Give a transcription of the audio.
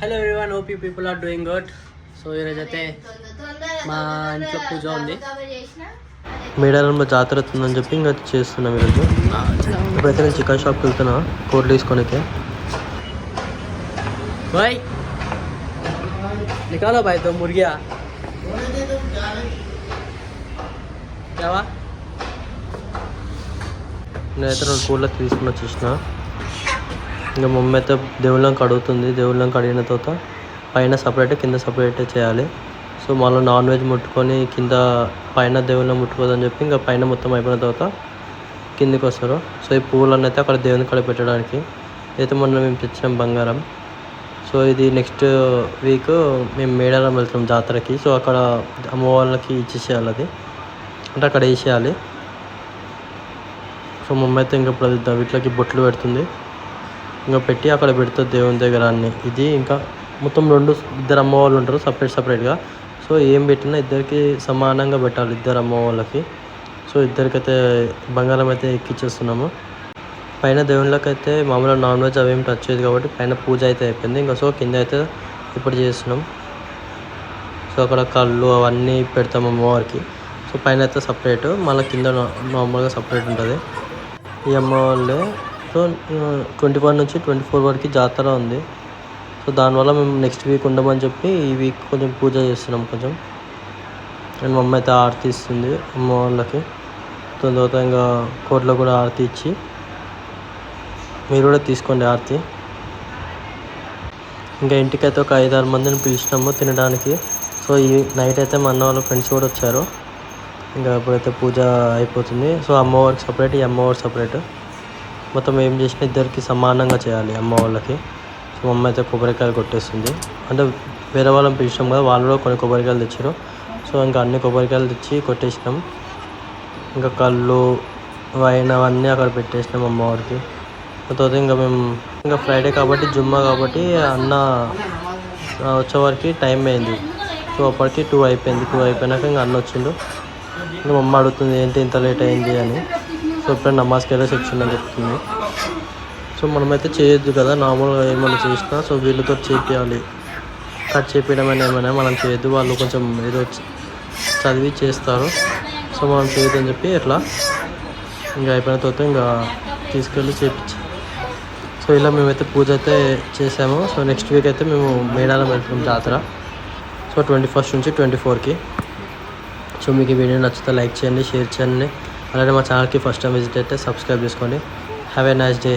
Hello everyone hope people are doing good so ఈరోజు అయితే మా ఇంట్లో పూజ ఉంది. మేడారంలో జాతర వస్తుందని చెప్పి ఇంకా చేస్తున్నాం ఈరోజు. ఇప్పుడైతే నేను చికెన్ షాప్కి వెళ్తున్నా కూరలు తీసుకొని బాయ్ నికాలో బాయ్తో మురిగా నేనైతే రెండు కూరలు తీసుకుని వచ్చేసిన. ఇంకా మమ్మీ అయితే దేవుళ్ళం కడుగుతుంది దేవుళ్ళం కడిగిన తర్వాత పైన సపరేట్ కింద సపరేట్ చేయాలి. సో మళ్ళీ నాన్ వెజ్ ముట్టుకొని కింద పైన దేవుళ్ళని ముట్టుకోదని చెప్పి ఇంకా పైన మొత్తం అయిపోయిన తర్వాత కిందికి వస్తారు. సో ఈ పువ్వులన్నీ అయితే అక్కడ దేవుని కడ పెట్టడానికి. అయితే మొన్న మేము తెచ్చినాం బంగారం. సో ఇది నెక్స్ట్ వీక్ మేము మేడారం వెళ్తాం జాతరకి. సో అక్కడ అమ్మవాళ్ళకి ఇచ్చేసేయాలి అది. అంటే అక్కడ వేసేయాలి. సో మమ్మీ అయితే ఇంకా ఇప్పుడు అది వీటిలోకి బొట్లు పెడుతుంది. ఇంకా పెట్టి అక్కడ పెడతారు దేవుని దగ్గర అన్ని. ఇది ఇంకా మొత్తం రెండు ఇద్దరు అమ్మవాళ్ళు ఉంటారు సపరేట్ సపరేట్గా సో ఏం పెట్టినా ఇద్దరికి సమానంగా పెట్టాలి ఇద్దరు అమ్మవాళ్ళకి సో ఇద్దరికైతే బంగారం అయితే ఎక్కిచ్చేస్తున్నాము. పైన దేవుళ్ళకి అయితే మామూలుగా నాన్ వెజ్ అవేం టచ్ చేయదు కాబట్టి పైన పూజ అయితే అయిపోయింది. ఇంకా సో కింద అయితే ఇప్పుడు చేస్తున్నాం. సో అక్కడ కళ్ళు అవన్నీ పెడతాం అమ్మవారికి సో పైన అయితే సపరేట్ మళ్ళీ కింద నార్మల్గా సపరేట్ ఉంటుంది. ఈ అమ్మవాళ్ళే సో ట్వంటీ వన్ నుంచి ట్వంటీ ఫోర్ వరకు జాతర ఉంది. సో దానివల్ల మేము నెక్స్ట్ వీక్ ఉండమని చెప్పి ఈ వీక్ కొంచెం పూజ చేస్తున్నాం కొంచెం. అండ్ మమ్మీ అయితే ఆరతి ఇస్తుంది అమ్మ వాళ్ళకి. దాని తర్వాత ఇంకా కోట్లో కూడా ఆరతి ఇచ్చి మీరు కూడా తీసుకోండి ఆరతి. ఇంకా ఇంటికైతే ఒక ఐదారు మందిని పిలిచినాము తినడానికి. సో ఈ నైట్ అయితే మా అన్న వాళ్ళ ఫ్రెండ్స్ కూడా వచ్చారు. ఇంకా ఇప్పుడైతే పూజ అయిపోతుంది. సో అమ్మవారికి సపరేట్ ఈ అమ్మవారు సపరేట్ మొత్తం ఏం చేసినా ఇద్దరికి సమానంగా చేయాలి అమ్మ వాళ్ళకి. సో మా అమ్మ అయితే కొబ్బరికాయలు కొట్టేస్తుంది అంటే వేరే వాళ్ళని పిలిచినాం కదా వాళ్ళు కూడా కొన్ని కొబ్బరికాయలు తెచ్చారు సో ఇంకా అన్ని కొబ్బరికాయలు తెచ్చి కొట్టేసినాం. ఇంకా కళ్ళు వైన్ అవన్నీ అక్కడ పెట్టేసినాం అమ్మవారికి తర్వాత ఇంకా మేము ఇంకా ఫ్రైడే కాబట్టి జుమ్మా కాబట్టి అన్న వచ్చేవారికి టైం అయింది. సో అప్పటికి టూ అయిపోయింది. టూ అయిపోయినాక ఇంకా అన్న వచ్చిండు. ఇంకా మమ్మ అడుగుతుంది ఏంటి ఇంత లేట్ అయింది అని. సో ఇప్పుడు నమాజ్కి వెళ్ళేసి వచ్చిందని చెప్తుంది. సో మనమైతే చేయొద్దు కదా నార్మల్గా ఏమైనా చేసినా సో వీళ్ళతో చేపించాలి కట్ చేపించడం అయినా ఏమైనా మనం చేయొద్దు వాళ్ళు కొంచెం ఏదో చదివి చేస్తారు. సో మనం చేయొద్దని చెప్పి ఇట్లా ఇంకా అయిపోయిన తర్వాత ఇంకా తీసుకెళ్ళి చేపించాం సో ఇలా మేమైతే పూజ అయితే చేసాము. సో నెక్స్ట్ వీక్ అయితే మేము మేడారం వెళ్తున్నాం జాతర. సో ట్వంటీ ఫస్ట్ నుంచి ట్వంటీ ఫోర్కి. సో మీకు ఈ వీడియో నచ్చితే లైక్ చేయండి షేర్ చేయండి. అలానే మా ఛానల్కి ఫస్ట్ టైం విజిట్ అయితే సబ్స్క్రైబ్ చేసుకోండి. Have a nice day